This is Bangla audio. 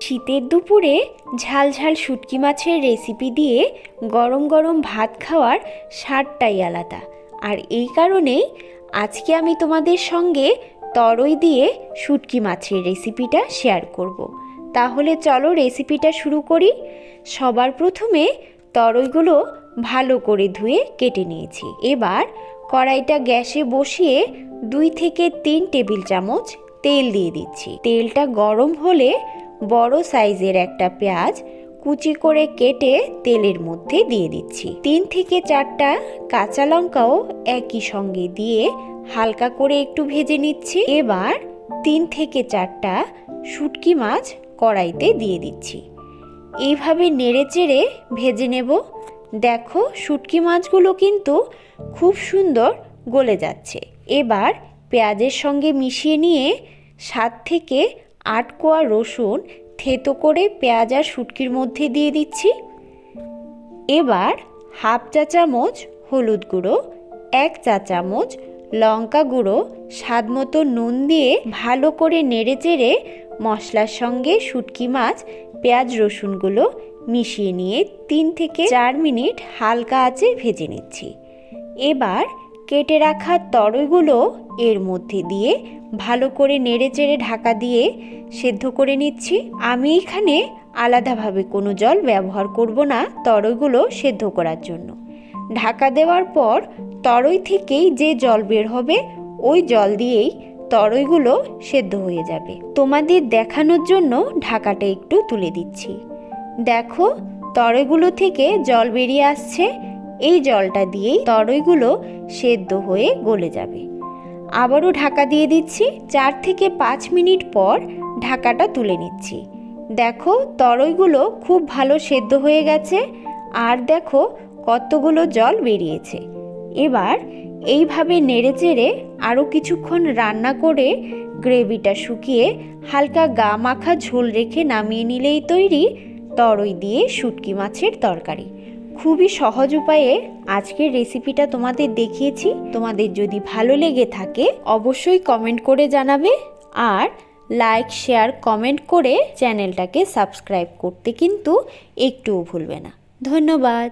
শীতের দুপুরে ঝাল ঝাল শুটকি মাছের রেসিপি দিয়ে গরম গরম ভাত খাওয়ার স্বাদটাই আলাদা। আর এই কারণেই আজকে আমি তোমাদের সঙ্গে তরই দিয়ে শুটকি মাছের রেসিপিটা শেয়ার করব। তাহলে চলো রেসিপিটা শুরু করি। সবার প্রথমে তরইগুলো ভালো করে ধুয়ে কেটে নিয়েছি। এবার কড়াইটা গ্যাসে বসিয়ে দুই থেকে তিন টেবিল চামচ তেল দিয়ে দিচ্ছি। তেলটা গরম হলে বড় সাইজের একটা পেঁয়াজ কুচি করে কেটে তেলের মধ্যে দিয়ে দিচ্ছি। তিন থেকে চারটা কাঁচা লঙ্কাও একই সঙ্গে দিয়ে হালকা করে একটু ভেজে নিচ্ছি। এবার তিন থেকে চারটা শুটকি মাছ কড়াইতে দিয়ে দিচ্ছি। এইভাবে নেড়ে চেড়ে ভেজে নেব। দেখো শুটকি মাছগুলো কিন্তু খুব সুন্দর গলে যাচ্ছে। এবার পেঁয়াজের সঙ্গে মিশিয়ে নিয়ে সাত থেকে আট কোয়া রসুন থেতো করে পেঁয়াজ আর শুটকির মধ্যে দিয়ে দিচ্ছি। এবার হাফ চা চামচ হলুদ গুঁড়ো, এক চা চামচ লঙ্কা গুঁড়ো, স্বাদ মতো নুন দিয়ে ভালো করে নেড়ে চেড়ে মশলার সঙ্গে শুটকি মাছ, পেঁয়াজ রসুনগুলো মিশিয়ে নিয়ে তিন থেকে চার মিনিট হালকা আঁচে ভেজে নিচ্ছি। এবার কেটে রাখা তরইগুলো এর মধ্যে দিয়ে ভালো করে নেড়ে চেড়ে ঢাকা দিয়ে সেদ্ধ করে নিচ্ছি। আমি এখানে আলাদাভাবে কোনো জল ব্যবহার করব না তরইগুলো সেদ্ধ করার জন্য। ঢাকা দেওয়ার পর তরই থেকেই যে জল বের হবে, ওই জল দিয়েই তরইগুলো সেদ্ধ হয়ে যাবে। তোমাদের দেখানোর জন্য ঢাকাটা একটু তুলে দিচ্ছি। দেখো, তরইগুলো থেকে জল বেরিয়ে আসছে। এই জলটা দিয়েই তরইগুলো সেদ্ধ হয়ে গলে যাবে। আবারও ঢাকা দিয়ে দিচ্ছি। চার থেকে পাঁচ মিনিট পর ঢাকাটা তুলে নিচ্ছি। দেখো, তরইগুলো খুব ভালো সেদ্ধ হয়ে গেছে। আর দেখো, কতগুলো জল বেরিয়েছে। এবার এইভাবে নেড়ে চেড়ে আরও কিছুক্ষণ রান্না করে গ্রেভিটা শুকিয়ে হালকা গা মাখা ঝোল রেখে নামিয়ে নিলেই তৈরি তরই দিয়ে শুটকি মাছের তরকারি। খুবই সহজ উপায়ে আজকের রেসিপিটা তোমাদের দেখিয়েছি। তোমাদের যদি ভালো লেগে থাকে, অবশ্যই কমেন্ট করে জানাবে আর লাইক শেয়ার কমেন্ট করে চ্যানেলটাকে সাবস্ক্রাইব করতে কিন্তু একটুও ভুলবে না। ধন্যবাদ।